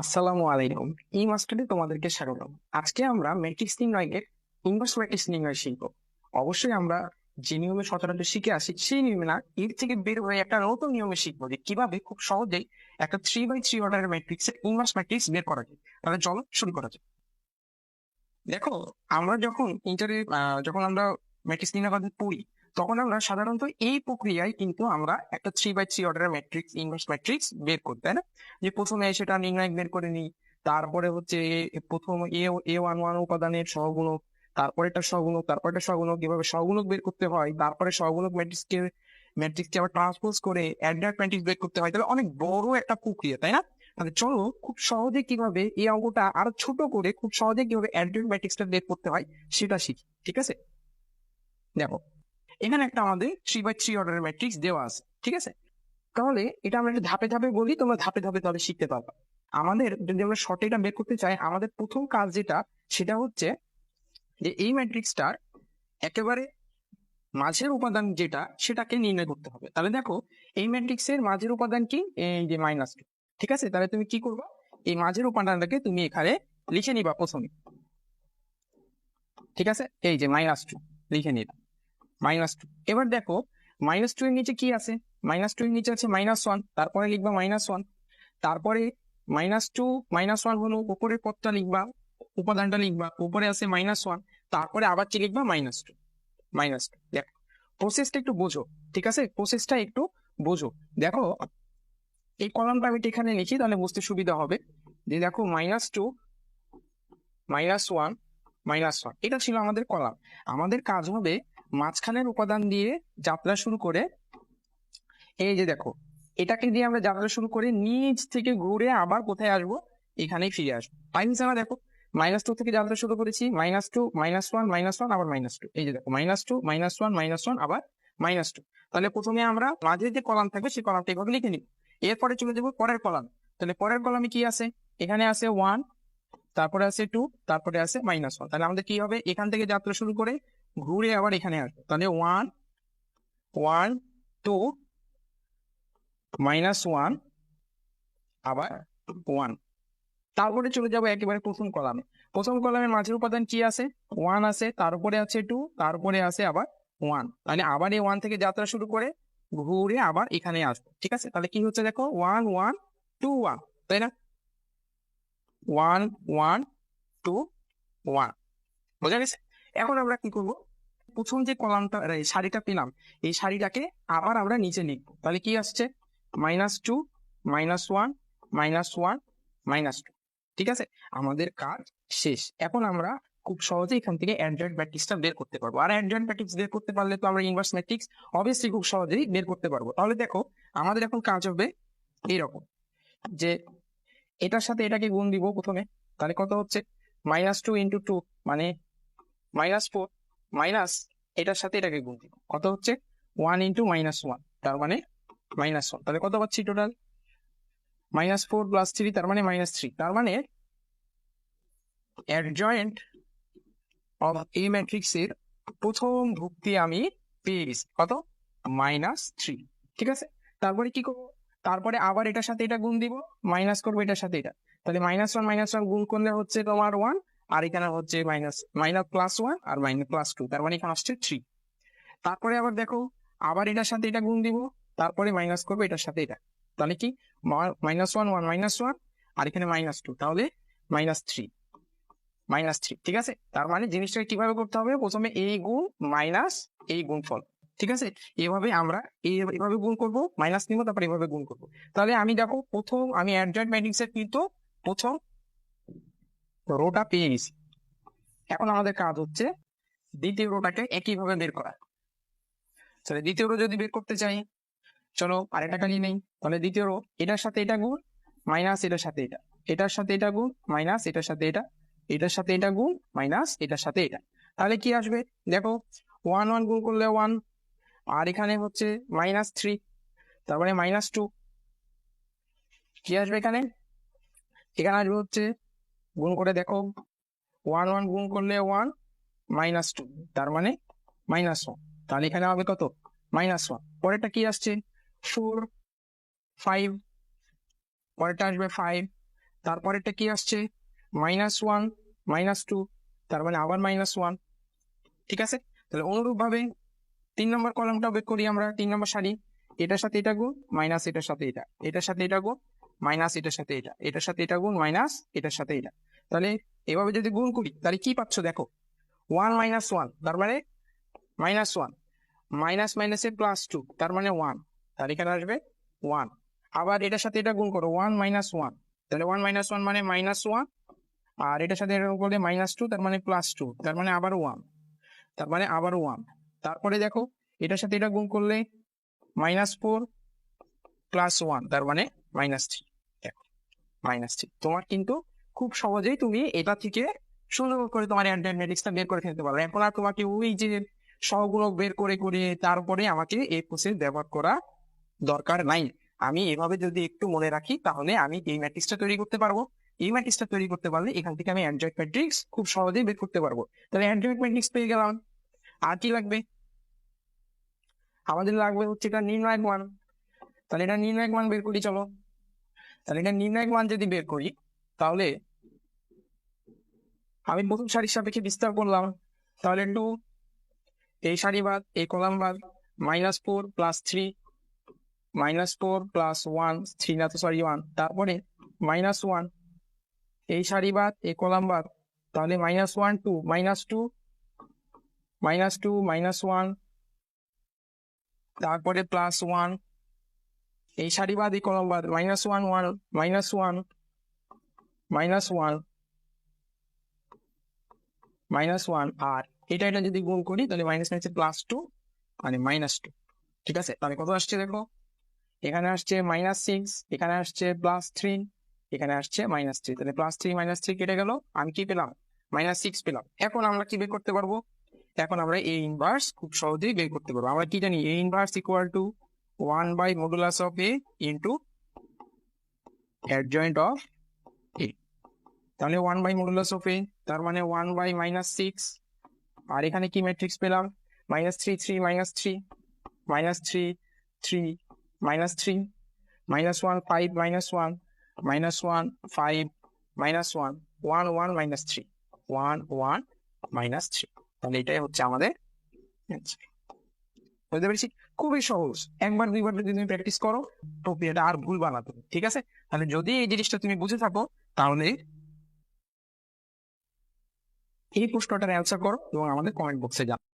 আসসালামু আলাইকুম। এই মাস্টারে তোমাদেরকে স্বাগতম। আজকে আমরা ম্যাট্রিক্স নির্ণয়ের ইনভার্স ম্যাট্রিক্স নির্ণয় শিখব অবশ্যই আমরা যে নিয়মে সচরাচর শিখে আসি, সেই নিয়মে না, এর থেকে বের হয়ে একটা নতুন নিয়মে শিখব যে কীভাবে খুব সহজেই একটা থ্রি বাই থ্রি অর্ডারের ম্যাট্রিক্সের ইনভার্স ম্যাট্রিক্স বের করা যায়। তাহলে চলো শুরু করা যায় দেখো, আমরা যখন ইন্টারে যখন আমরা ম্যাট্রিক্স নির্ণয় পড়ি তখন আমরা সাধারণত এই প্রক্রিয়ায় কিন্তু আমরা একটা থ্রি বাই থ্রি অর্ডারের ম্যাট্রিক্স ইনভার্স ম্যাট্রিক্স বের করতে তাই না? যে প্রথমে সেটা নির্ণায়ক বের করে নিই, তারপরে হচ্ছে প্রথম এ এ ওয়ান ওয়ান উপাদানের সহগুণক তারপরে একটা সহগুণক তারপরে একটা সহগুণক, এভাবে সহগুণক বের করতে হয়, তারপরে সহগুণক ম্যাট্রিক্সকে ম্যাট্রিক্সকে আবার ট্রান্সপোজ করে অ্যাড্রাক্ট ম্যাট্রিক্স বের করতে হয়, তাহলে অনেক বড় একটা প্রক্রিয়া, তাই না? তাহলে চলো খুব সহজে কীভাবে এই অঙ্কটা আরও ছোট করে খুব সহজে কীভাবে অ্যাড্রাক্ট ম্যাট্রিক্সটা বের করতে হয়, সেটা শিখি, ঠিক আছে? দেখো এখানে একটা আমাদের থ্রি বাই থ্রি অর্ডারের ম্যাট্রিক্স দেওয়া আছে, ঠিক আছে? তাহলে এটা আমরা একটু ধাপে ধাপে বলি, তোমরা ধাপে ধাপে তাহলে শিখতে পারবে। আমাদের যদি আমরা শর্টে এটা বের করতে চাই, আমাদের প্রথম কাজ যেটা, সেটা হচ্ছে যে এই ম্যাট্রিক্সটার একেবারে মাঝের উপাদান যেটা, সেটাকে নির্ণয় করতে হবে। তাহলে দেখো, এই ম্যাট্রিক্সের মাঝের উপাদান কি? এই যে মাইনাস টু ঠিক আছে? তাহলে তুমি কি করবে? এই মাঝের উপাদানটাকে তুমি এখানে লিখে নিবা প্রথমে। ঠিক আছে? এই যে মাইনাস টু লিখে নিবা। মাইনাস টু এবার দেখো মাইনাস টু এর নিচে কি আছে? মাইনাস টু এর নিচে আছে মাইনাস ওয়ান তারপরে লিখবা মাইনাস ওয়ান তারপরে মাইনাস টু মাইনাস ওয়ান হলো উপরের পদটা লিখবা, উপাদানটা লিখবা, উপরে আছে মাইনাস ওয়ান তারপরে আবার কি লিখবা? মাইনাস টু মাইনাস টু দেখো প্রসেসটা একটু বোঝো, ঠিক আছে? প্রসেসটা একটু বোঝো। দেখো, এই কলামটা আমি এখানে লিখি, তাহলে বুঝতে সুবিধা হবে। যে দেখো minus two minus one minus one এটা ছিল আমাদের কলাম আমাদের কাজ হবে মাঝখানের উপাদান দিয়ে যাত্রা শুরু করে, এই যে দেখো, এটাকে দিয়ে আমরা যাত্রা শুরু করে নিচ থেকে ঘুরে আবার কোথায় আসব? এখানেই ফিরে আসব। তাই নিচে আমরা দেখো মাইনাস টু থেকে যাত্রা শুরু করেছি minus two minus one minus one আবার মাইনাস টু এই যে দেখো minus two minus one minus one আবার মাইনাস টু তাহলে প্রথমে আমরা মাঝে যে কলাম থাকবে সেই কলামটা এভাবে লিখে নিব। এরপরে চলে যাব পরের কলাম। তাহলে পরের কলামে কি আছে? এখানে আছে ওয়ান তারপরে আছে টু তারপরে আছে মাইনাস ওয়ান তাহলে আমাদের কি হবে? এখান থেকে যাত্রা শুরু করে ঘুরে আবার এখানে আসব। তাহলে one one two minus one আবার ওয়ান তারপরে চলে যাব একেবারে প্রথম কলামে। প্রথম কলামের মাঝের উপাদান কি আছে? ওয়ান আছে, তার উপরে আছে টু তারপরে আছে আবার ওয়ান তাহলে আবার এই ওয়ান থেকে যাত্রা শুরু করে ঘুরে আবার এখানে আসব, ঠিক আছে? তাহলে কি হচ্ছে দেখো? ওয়ান ওয়ান টু ওয়ান তাই না? ওয়ান ওয়ান টু ওয়ান বোঝা গেছে? এখন আমরা কি করব? প্রথম যে কলামটা শাড়িটা পেলাম, এই শাড়িটাকে আবার আমরা নিচে লিখব। তাহলে কি আসছে? Minus two minus one minus one minus two ঠিক আছে? আমাদের কাজ শেষ। এখন আমরা খুব সহজে এখান থেকে অ্যান্ড্রয়েড ম্যাট্রিক্সটা বের করতে পারব। আর অ্যান্ড্রয়েড ম্যাট্রিক্স বের করতে পারলে তো আমরা ইনভার্স ম্যাট্রিক্স অবভিয়াসলি খুব সহজেই বের করতে পারব। তাহলে দেখো, আমাদের এখন কাজ হবে এইরকম, যে এটার সাথে এটাকে গুণ দিব প্রথমে। তাহলে কত হচ্ছে? মাইনাস টু ইন্টু টু মানে মাইনাস ফোর মাইনাস এটার সাথে এটাকে গুণ দিব কত হচ্ছে? ওয়ান ইন্টু মাইনাস ওয়ান তার মানে মাইনাস ওয়ান তাহলে কত পাচ্ছি total minus four plus three তার মানে মাইনাস থ্রি তার মানে অ্যাডজয়েন্ট অফ এ ম্যাট্রিক্সের প্রথম ভুক্তি আমি পেয়ে গেছি। কত? মাইনাস থ্রি ঠিক আছে? তারপরে কি করব? তারপরে আবার এটার সাথে এটা গুণ দিব মাইনাস করব এটার সাথে এটা। তাহলে মাইনাস ওয়ান মাইনাস ওয়ান গুণ করলে হচ্ছে তোমার ওয়ান আর এখানে হচ্ছে মাইনাস মাইনাস প্লাস ওয়ান আর মাইনাস প্লাস টু তার মানে এখানে আসছে থ্রি তারপরে আবার দেখো, আবার এটার সাথে এটা গুণ দিব, তারপরে মাইনাস করব এটার সাথে এটা। তাহলে কি? Minus one one minus one আর এখানে মাইনাস টু তাহলে মাইনাস থ্রি মাইনাস থ্রি ঠিক আছে? তার মানে জিনিসটাকে কীভাবে করতে হবে? প্রথমে এই গুণ মাইনাস এই গুণ ফল ঠিক আছে? এভাবে আমরা এই, এভাবে গুণ করব মাইনাস নিব, তারপর এভাবে গুণ করব। তাহলে আমি দেখো, প্রথম আমি অ্যাডজয়েন্ট ম্যাট্রিক্সের কিন্তু প্রথম রোটা পেয়ে গেছি এখন আমাদের কাজ হচ্ছে দ্বিতীয় রোটাকে একইভাবে বের করা। তাহলে দ্বিতীয় রো যদি বের করতে চাই, চলো আরেকটা কালি নেই। তাহলে দ্বিতীয় রো, এটার সাথে এটা গুণ মাইনাস এটার সাথে এটা। এটার সাথে এটা গুণ মাইনাস এটার সাথে এটা। এটার সাথে এটা গুণ মাইনাস এটার সাথে এটা। তাহলে কি আসবে? দেখো ওয়ান ওয়ান গুণ করলে ওয়ান আর এখানে হচ্ছে মাইনাস থ্রি তারপরে মাইনাস টু কি আসবে এখানে? এখানে আসবে হচ্ছে গুণ করে দেখো ওয়ান ওয়ান গুণ করলে ওয়ান মাইনাস টু তার মানে মাইনাস ওয়ান তাহলে এখানে হবে কত? মাইনাস ওয়ান পরেরটা কি আসছে? ফোর ফাইভ পরেরটা আসবে ফাইভ তারপরেরটা কি আসছে? মাইনাস ওয়ান মাইনাস টু তার মানে আবার মাইনাস ওয়ান ঠিক আছে? তাহলে অনুরূপ ভাবে তিন নম্বর কলামটা বের করি আমরা, তিন নম্বর সারি। এটার সাথে এটা গুণ মাইনাস এটার সাথে এটা। এটার সাথে এটা গুণ মাইনাস এটার সাথে এটা, এটার সাথে এটা গুণ মাইনাস এটার সাথে এটা। তাহলে এভাবে যদি গুণ করি, তাহলে কি পাচ্ছ দেখো? ওয়ান মাইনাস ওয়ান তার মানে মাইনাস ওয়ান মাইনাস মাইনাসে প্লাস টু তার মানে ওয়ান তার এখানে আসবে ওয়ান আবার এটার সাথে এটা গুণ করো ওয়ান মাইনাস ওয়ান তাহলে ওয়ান মাইনাস ওয়ান মানে মাইনাস ওয়ান আর এটার সাথে এটা করলে মাইনাস টু তার মানে প্লাস টু তার মানে আবার ওয়ান তার মানে আবার ওয়ান তারপরে দেখো, এটার সাথে এটা গুণ করলে মাইনাস ফোর প্লাস ওয়ান তার মানে মাইনাস থ্রি দেখো মাইনাস থ্রি তোমার কিন্তু খুব সহজেই তুমি এটা থেকে সুন্দর করে তোমার অ্যান্টিমেটিক্সটা বের করে ফেলতে পারো। এখন আর তোমাকে ওই যে সহগুলো বের করে করে তারপরে আমাকে এই প্রসেস ব্যবহার করা দরকার নাই। আমি এভাবে যদি একটু মনে রাখি, তাহলে আমি এই ম্যাট্রিক্সটা তৈরি করতে পারব। এই ম্যাট্রিক্সটা তৈরি করতে পারলে এখান থেকে আমি অ্যান্ড্রয়েড ম্যাট্রিক্স খুব সহজেই বের করতে পারব। তাহলে অ্যান্ড্রয়েড ম্যাট্রিক্স পেয়ে গেলাম। আর কি লাগবে? আমাদের লাগবে হচ্ছে এটা নির্ণায়ক মান। তাহলে এটা নির্ণায়ক মান বের করি, চলো। তাহলে এটা নির্ণায়ক মান যদি বের করি, তাহলে আমি প্রথম সারির সাপেক্ষে বিস্তার করলাম। তাহলে টু এই সারি বাদ এই কলাম বাদ minus four plus three minus four plus one three না তো সরি ওয়ান তারপরে মাইনাস ওয়ান এই সারি বাদ এই কলাম বাদ, তাহলে minus one two minus two minus two minus one তারপরে প্লাস ওয়ান এই সারি বাদ এই কলাম বাদ minus one one minus one minus one minus one আর এটা এটা যদি গুণ করি, তাহলে মাইনাস মাইনাস প্লাস টু মানে মাইনাস টু ঠিক আছে? তাহলে কত আসছে দেখো? এখানে আসছে মাইনাস সিক্স এখানে আসছে প্লাস থ্রি এখানে আসছে মাইনাস থ্রি তাহলে প্লাস থ্রি মাইনাস থ্রি কেটে গেল, আমি কি পেলাম? মাইনাস সিক্স পেলাম। এখন আমরা কি বের করতে পারব? এখন আমরা এ ইনভার্স খুব সহজেই বের করতে পারব। আমরা কি জানি? A inverse equal to one by modulus of A into adjoint of A তাহলে one by modulus of A তার মানে ওয়ান বাই মাইনাস সিক্স আর এখানে কি ম্যাট্রিক্স পেলাম? Minus three three minus three minus three three minus three minus one five minus one minus one five minus one one one minus three one one minus three তাহলে এটাই হচ্ছে আমাদের answer। বুঝতে পেরেছি? খুবই সহজ। একবার দুইবার যদি তুমি প্র্যাকটিস করো প্রক্রিয়াটা আর ভুল হবে, ঠিক আছে? তাহলে যদি এই জিনিসটা তুমি বুঝে থাকো তাহলে এই প্রশ্নটার অ্যান্সার করো এবং আমাদের কমেন্ট বক্সে জানাও